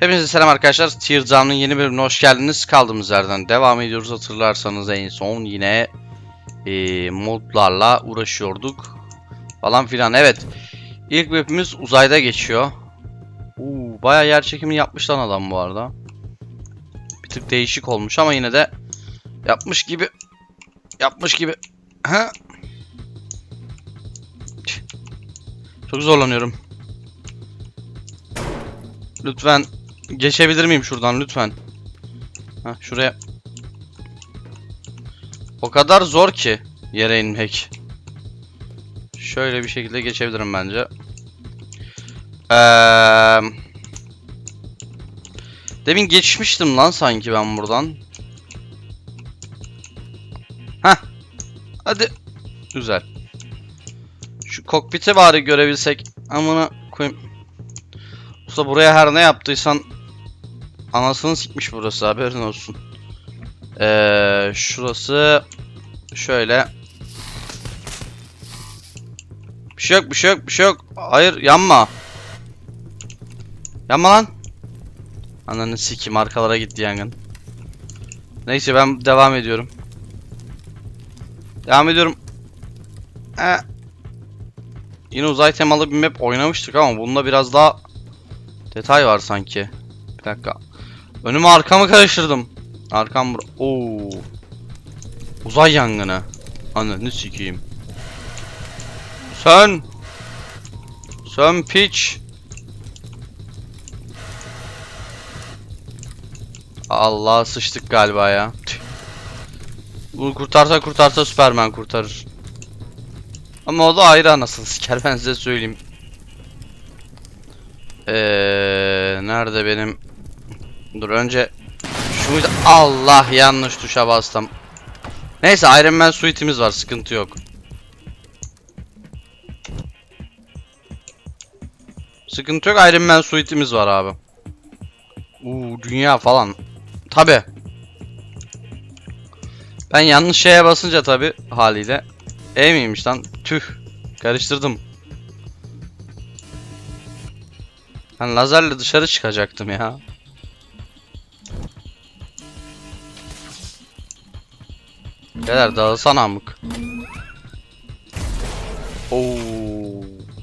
Hepinize selam arkadaşlar. Teardown'un yeni bölümüne hoş geldiniz. Kaldığımız yerden devam ediyoruz. Hatırlarsanız en son yine eee, modlarla uğraşıyorduk. Falan filan. Evet. İlk mapimiz uzayda geçiyor. Uuu bayağı yer çekimi yapmış lan adam bu arada. Bir tık değişik olmuş ama yine de yapmış gibi yapmış gibi. Ha? Çok zorlanıyorum. Lütfen geçebilir miyim şuradan lütfen? Ha şuraya. O kadar zor ki yere inmek. Şöyle bir şekilde geçebilirim bence. Eee Demin geçmiştim lan sanki ben buradan. Heh. Hadi. Güzel. Şu kokpiti bari görebilsek. Amına koyayım. Usta buraya her ne yaptıysan anasını sikmiş burası haberin olsun. Ee, şurası şöyle. Bir şey yok, bir şey yok, bir şey yok. Hayır, yanma. Yanma lan. Ananı sikim arkalara gitti yangın. Neyse ben devam ediyorum. Devam ediyorum. Ee, yine uzay temalı bir map oynamıştık ama bunda biraz daha detay var sanki. Bir dakika. Önümü arkamı karıştırdım. Arkam bur. Oo. Uzay yangını. Ananı sikeyim. Sön. Sön piç. Allah sıçtık galiba ya. Bunu kurtarsa kurtarsa Superman kurtarır. Ama o da ayrı anasını siker ben size söyleyeyim. Eee nerede benim? Dur önce şu? Allah yanlış tuşa bastım. Neyse Iron Man suite'imiz var sıkıntı yok. Sıkıntı yok Iron Man suite'imiz var abi. Uuu dünya falan. Tabi. Ben yanlış şeye basınca tabi haliyle. E miymiş lan? Tüh. Karıştırdım. Ben lazerle dışarı çıkacaktım ya. Beyler dağılsana amık. Oo,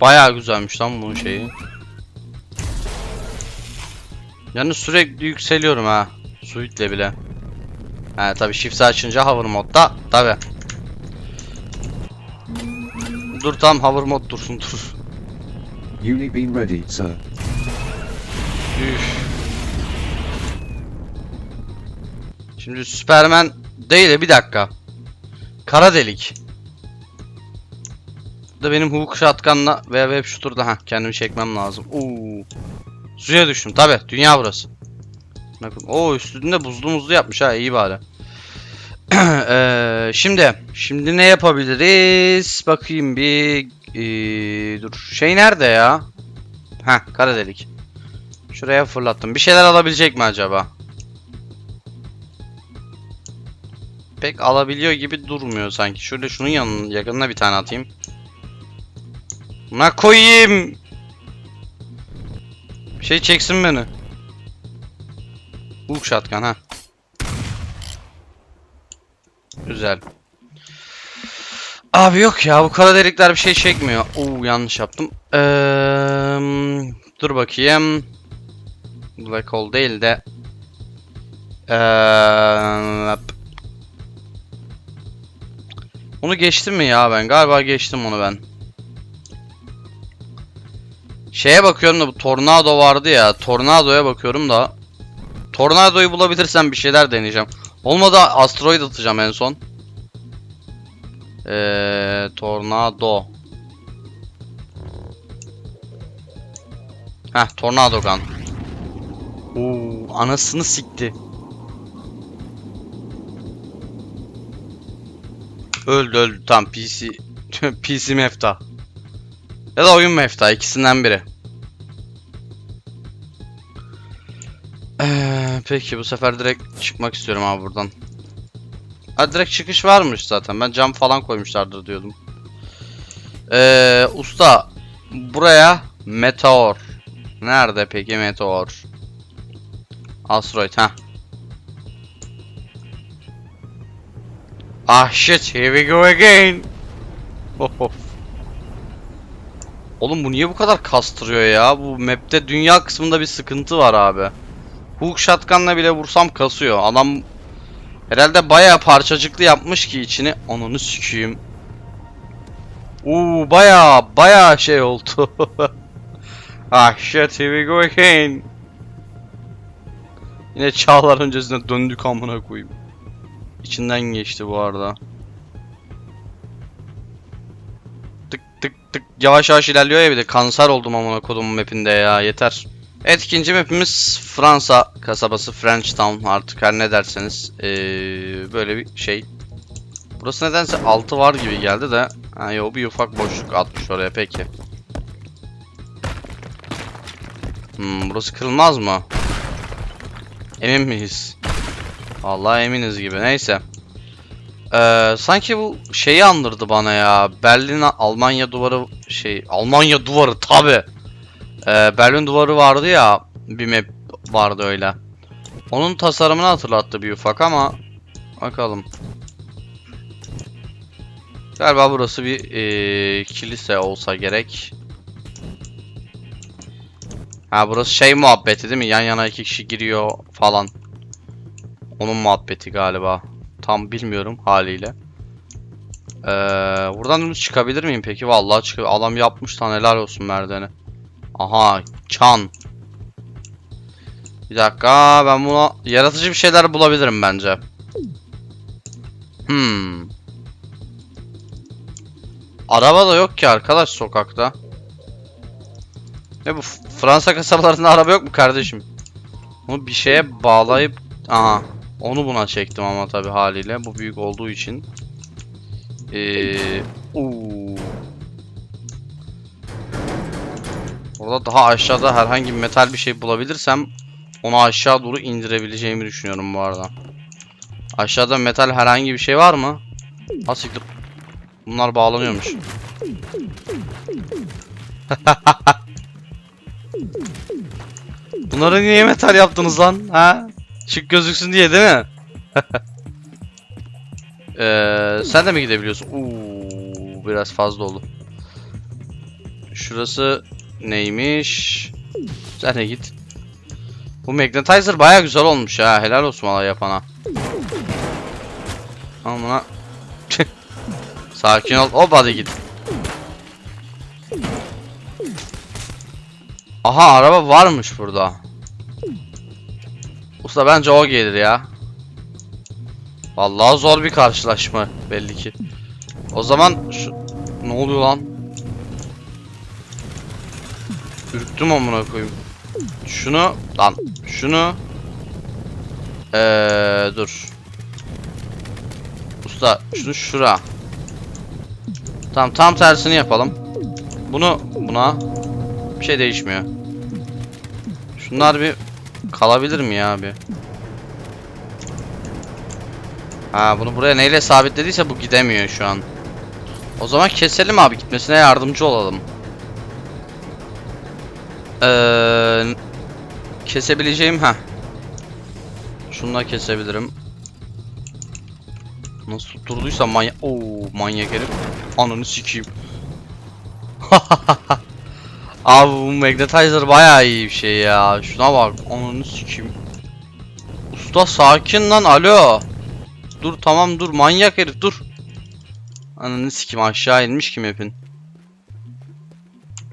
bayağı güzelmiş lan bunun şeyi. Yani sürekli yükseliyorum ha. Suite'le bile. Ha tabi shift'i açınca hover modda tabi. Dur tam hover mod dursun dur. Uni beam ready, sir. Üf. Şimdi Superman değil de bir dakika. Kara delik. Bu Da benim hook shotgun'la ve web shooter'da ha kendimi çekmem lazım. Oo. Suya düştüm tabi dünya burası. Bakın o üstünde buzlu muzlu yapmış ha iyi bari. Eee, şimdi şimdi ne yapabiliriz? Bakayım bir Eee, dur şey nerede ya? Ha kara delik. Şuraya fırlattım. Bir şeyler alabilecek mi acaba? Pek alabiliyor gibi durmuyor sanki. Şöyle şunun yanına yakınına bir tane atayım. Buna koyayım. Bir şey çeksin beni. Hook shotgun ha. Güzel. Abi yok ya bu kara delikler bir şey çekmiyor. Oo yanlış yaptım. Eee, dur bakayım. Black hole değil de. Eee, onu geçtim mi ya ben? Galiba geçtim onu ben. Şeye bakıyorum da bu tornado vardı ya. Tornadoya bakıyorum da. Tornadoyu bulabilirsem bir şeyler deneyeceğim. Olmadı asteroid atacağım en son. Eee tornado. Heh tornado gun. Oo anasını sikti. Öldü öldü tam PC PC mefta. Ya da oyun mefta ikisinden biri. Ee, peki bu sefer direkt çıkmak istiyorum abi buradan. Ha direkt çıkış varmış zaten. Ben cam falan koymuşlardır diyordum. Ee, usta buraya meteor. Nerede peki meteor? Asteroid ha. Ah shit, here we go again. Of of. Oğlum bu niye bu kadar kastırıyor ya? Bu map'te dünya kısmında bir sıkıntı var abi. Hook shotgun'la bile vursam kasıyor. Adam herhalde bayağı parçacıklı yapmış ki içini. Ananı sikeyim. Uuu bayağı bayağı şey oldu. ah shit here we go again. Yine çağlar öncesinde döndük amına koyayım. İçinden geçti bu arada. Tık tık tık yavaş yavaş ilerliyor ya bir de kanser oldum amına kodumun mapinde ya yeter. Evet ikinci mapimiz Fransa kasabası French Town artık her ne derseniz ee, böyle bir şey. Burası nedense altı var gibi geldi de ha yo bir ufak boşluk atmış oraya peki. Hmm, burası kırılmaz mı? Emin miyiz? Vallahi eminiz gibi. Neyse. Ee, sanki bu şeyi andırdı bana ya. Berlin Almanya duvarı şey Almanya duvarı tabi. Ee, Berlin duvarı vardı ya. Bir map vardı öyle. Onun tasarımını hatırlattı bir ufak ama bakalım. Galiba burası bir ee, kilise olsa gerek. Ha burası şey muhabbeti değil mi? Yan yana iki kişi giriyor falan. Onun muhabbeti galiba. Tam bilmiyorum haliyle. Ee, buradan dümdüz çıkabilir miyim peki? Vallahi çık. Adam yapmış lan helal olsun merdiveni. Aha çan. Bir dakika ben buna yaratıcı bir şeyler bulabilirim bence. Hmm. Araba da yok ki arkadaş sokakta. Ne bu Fransa kasabalarında araba yok mu kardeşim? Bunu bir şeye bağlayıp aha onu buna çektim ama tabi haliyle bu büyük olduğu için. Ee, uuu. Orada daha aşağıda herhangi bir metal bir şey bulabilirsem onu aşağı doğru indirebileceğimi düşünüyorum bu arada. Aşağıda metal herhangi bir şey var mı? Ha siktir. Bunlar bağlanıyormuş. Bunları niye metal yaptınız lan? Ha? Şık gözüksün diye değil mi? Ee, sen de mi gidebiliyorsun? Uuu, biraz fazla oldu. Şurası neymiş? Sen de git. Bu magnetizer baya güzel olmuş ha. Helal olsun valla yapana. Ama buna... Sakin ol. Hop hadi git. Aha araba varmış burada. Usta bence o gelir ya. Vallahi zor bir karşılaşma belli ki. O zaman şu... Ne oluyor lan? Ürktüm amına koyayım. Şunu lan şunu Eee dur. Usta şunu şura. Tamam tam tersini yapalım. Bunu buna bir şey değişmiyor. Şunlar bir kalabilir mi ya abi? Ha bunu buraya neyle sabitlediyse bu gidemiyor şu an. O zaman keselim abi gitmesine yardımcı olalım. Ee, kesebileceğim ha. Şununla kesebilirim. Nasıl tutturduysa manyak... Oo manyak herif. Ananı sikeyim. Abi bu magnetizer bayağı iyi bir şey ya. Şuna bak. Ananı sikeyim. Usta sakin lan alo. Dur tamam dur manyak herif dur. Ananı sikeyim aşağı inmiş ki map'in.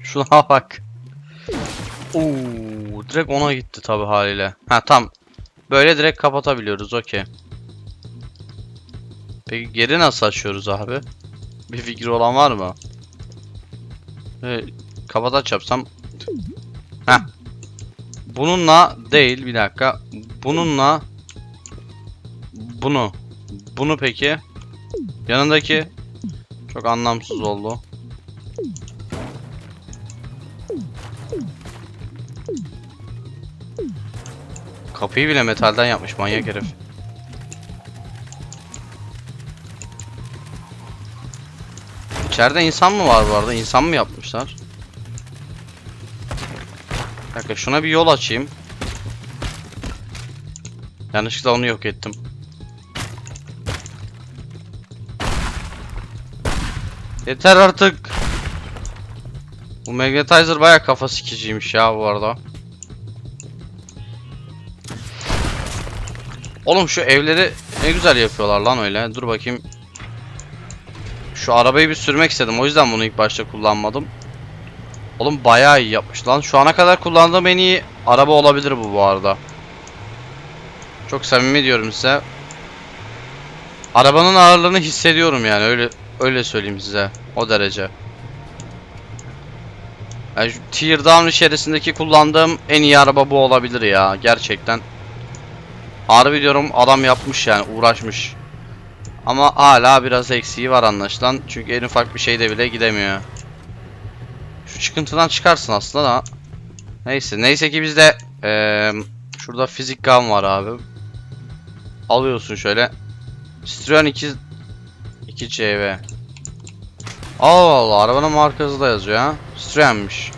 Şuna bak. Oo, direkt ona gitti tabi haliyle. Ha tam. Böyle direkt kapatabiliyoruz okey. Peki geri nasıl açıyoruz abi? Bir fikri olan var mı? Ee, kapataç yapsam. Heh. Bununla değil bir dakika. Bununla bunu. Bunu peki. Yanındaki çok anlamsız oldu. Kapıyı bile metalden yapmış manyak herif. İçeride insan mı var bu arada? İnsan mı yapmışlar? Dakika şuna bir yol açayım. Yanlışlıkla onu yok ettim. Yeter artık. Bu Magnetizer baya kafa sikiciymiş ya bu arada. Oğlum şu evleri ne güzel yapıyorlar lan öyle. Dur bakayım. Şu arabayı bir sürmek istedim. O yüzden bunu ilk başta kullanmadım. Oğlum bayağı iyi yapmış lan. Şu ana kadar kullandığım en iyi araba olabilir bu bu arada. Çok samimi diyorum size. Arabanın ağırlığını hissediyorum yani öyle öyle söyleyeyim size. O derece. Yani şu Teardown içerisindeki kullandığım en iyi araba bu olabilir ya gerçekten. Harbi diyorum adam yapmış yani uğraşmış. Ama hala biraz eksiği var anlaşılan. Çünkü en ufak bir şeyde bile gidemiyor. Şu çıkıntıdan çıkarsın aslında da. Neyse. Neyse ki bizde eee şurada fizik gun var abi. Alıyorsun şöyle. Citroen 2 2 CV. Allah Allah arabanın markası da yazıyor ha. Citroen'miş.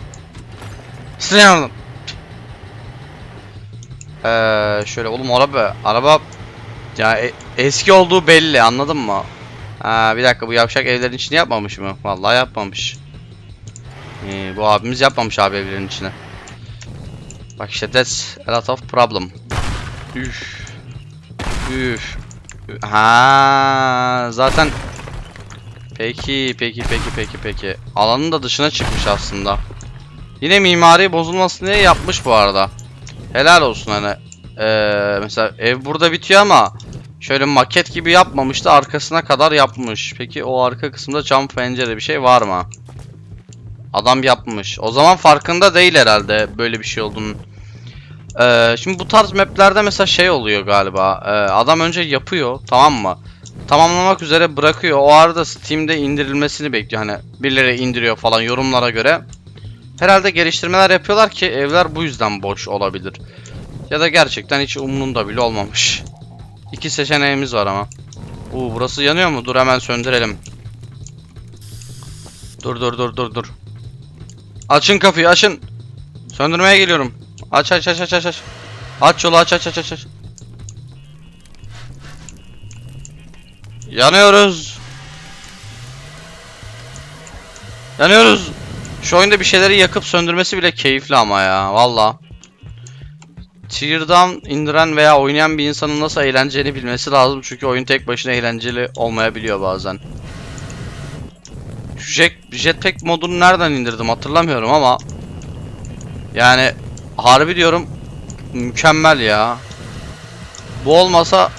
Citroen. Eee şöyle oğlum araba araba ya e- eski olduğu belli anladın mı? Ha bir dakika bu yavşak evlerin içini yapmamış mı? Vallahi yapmamış. Ee, bu abimiz yapmamış abi evlerin içine. Bak işte that's a lot of problem. Üf. Üf. Ha zaten Peki peki peki peki peki. Alanın da dışına çıkmış aslında. Yine mimari bozulmasın diye yapmış bu arada. Helal olsun hani. Ee, mesela ev burada bitiyor ama şöyle maket gibi yapmamıştı arkasına kadar yapmış. Peki o arka kısımda cam pencere bir şey var mı? Adam yapmış. O zaman farkında değil herhalde böyle bir şey olduğunu. Ee, şimdi bu tarz maplerde mesela şey oluyor galiba. Ee, adam önce yapıyor tamam mı? Tamamlamak üzere bırakıyor. O arada Steam'de indirilmesini bekliyor. Hani birileri indiriyor falan yorumlara göre. Herhalde geliştirmeler yapıyorlar ki evler bu yüzden boş olabilir. Ya da gerçekten hiç umrunda bile olmamış. İki seçeneğimiz var ama. Uuu burası yanıyor mu? Dur hemen söndürelim. Dur dur dur dur dur. Açın kapıyı açın. Söndürmeye geliyorum. Aç aç aç aç aç aç. Aç yolu aç aç aç aç aç. Yanıyoruz. Yanıyoruz. Şu oyunda bir şeyleri yakıp söndürmesi bile keyifli ama ya valla. Teardown indiren veya oynayan bir insanın nasıl eğleneceğini bilmesi lazım çünkü oyun tek başına eğlenceli olmayabiliyor bazen. Jet, jetpack modunu nereden indirdim hatırlamıyorum ama yani harbi diyorum mükemmel ya. Bu olmasa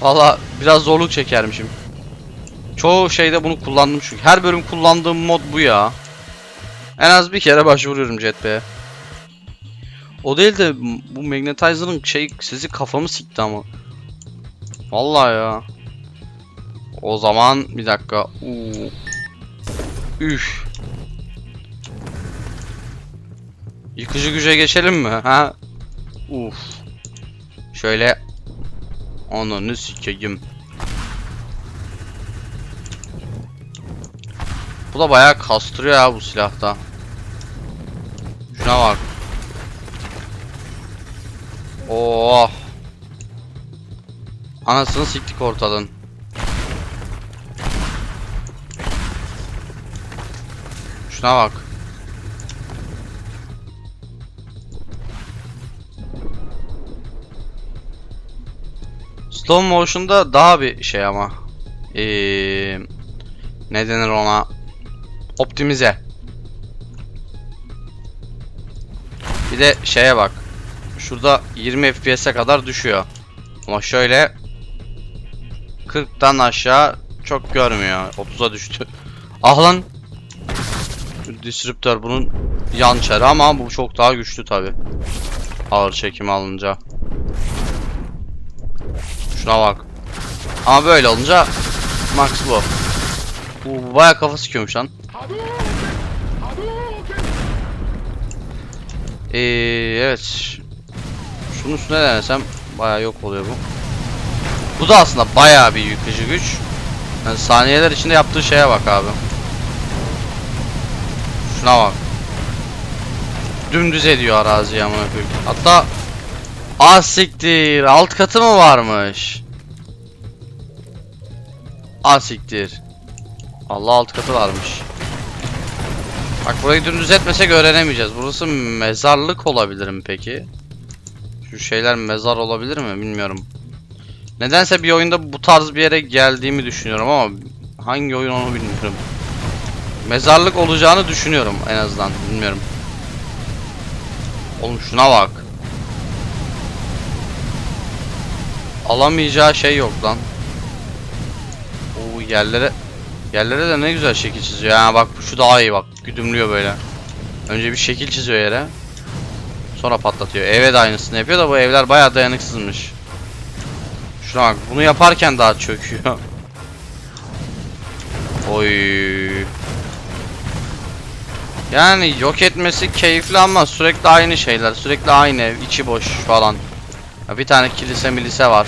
valla biraz zorluk çekermişim. Çoğu şeyde bunu kullandım çünkü. Her bölüm kullandığım mod bu ya. En az bir kere başvuruyorum jetpack'e. O değil de bu magnetizer'ın şey sizi kafamı sikti ama. Vallahi ya. O zaman bir dakika. Uu. Üf. Yıkıcı güce geçelim mi? Ha? Uf. Şöyle Ananı sikeyim. Bu da bayağı kastırıyor ya bu silahta. Şuna bak. Oh. Anasını siktik ortadan. Şuna bak. Slow motion'da daha bir şey ama. Ee, ne denir ona? Optimize. Bir de şeye bak. Şurada 20 FPS'e kadar düşüyor. Ama şöyle 40'tan aşağı çok görmüyor. 30'a düştü. Ah lan. Disruptor bunun yan çarı ama bu çok daha güçlü tabi. Ağır çekim alınca. Şuna bak. Ama böyle olunca max bu. Bu baya kafa sıkıyormuş lan. Ee, evet. Şunun üstüne denesem baya yok oluyor bu. Bu da aslında baya bir yıkıcı güç. Yani saniyeler içinde yaptığı şeye bak abi. Şuna bak. Dümdüz ediyor araziyi amına koyayım. Hatta Ah siktir. Alt katı mı varmış? Ah siktir. Allah alt katı varmış. Bak burayı dümdüz etmesek öğrenemeyeceğiz. Burası mezarlık olabilir mi peki? Şu şeyler mezar olabilir mi bilmiyorum. Nedense bir oyunda bu tarz bir yere geldiğimi düşünüyorum ama hangi oyun onu bilmiyorum. Mezarlık olacağını düşünüyorum en azından bilmiyorum. Oğlum şuna bak. Alamayacağı şey yok lan. Oo yerlere yerlere de ne güzel şekil çiziyor. Ha bak şu daha iyi bak. Güdümlüyor böyle. Önce bir şekil çiziyor yere. Sonra patlatıyor. Eve de aynısını yapıyor da bu evler bayağı dayanıksızmış. Şuna bak bunu yaparken daha çöküyor. Oy. Yani yok etmesi keyifli ama sürekli aynı şeyler. Sürekli aynı ev, içi boş falan. Ya bir tane kilise milise var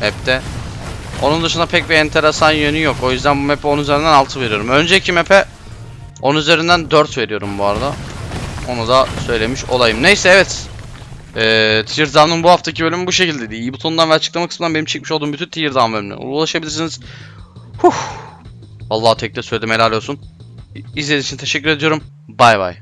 map'te. Onun dışında pek bir enteresan yönü yok. O yüzden bu map'e 10 üzerinden 6 veriyorum. Önceki map'e 10 üzerinden 4 veriyorum bu arada. Onu da söylemiş olayım. Neyse evet. Ee, Teardown'un bu haftaki bölümü bu şekildeydi. İyi butonundan ve açıklama kısmından benim çekmiş olduğum bütün Teardown bölümüne ulaşabilirsiniz. Huh. Vallahi tekte söyledim helal olsun. İzlediğiniz için teşekkür ediyorum. Bay bay.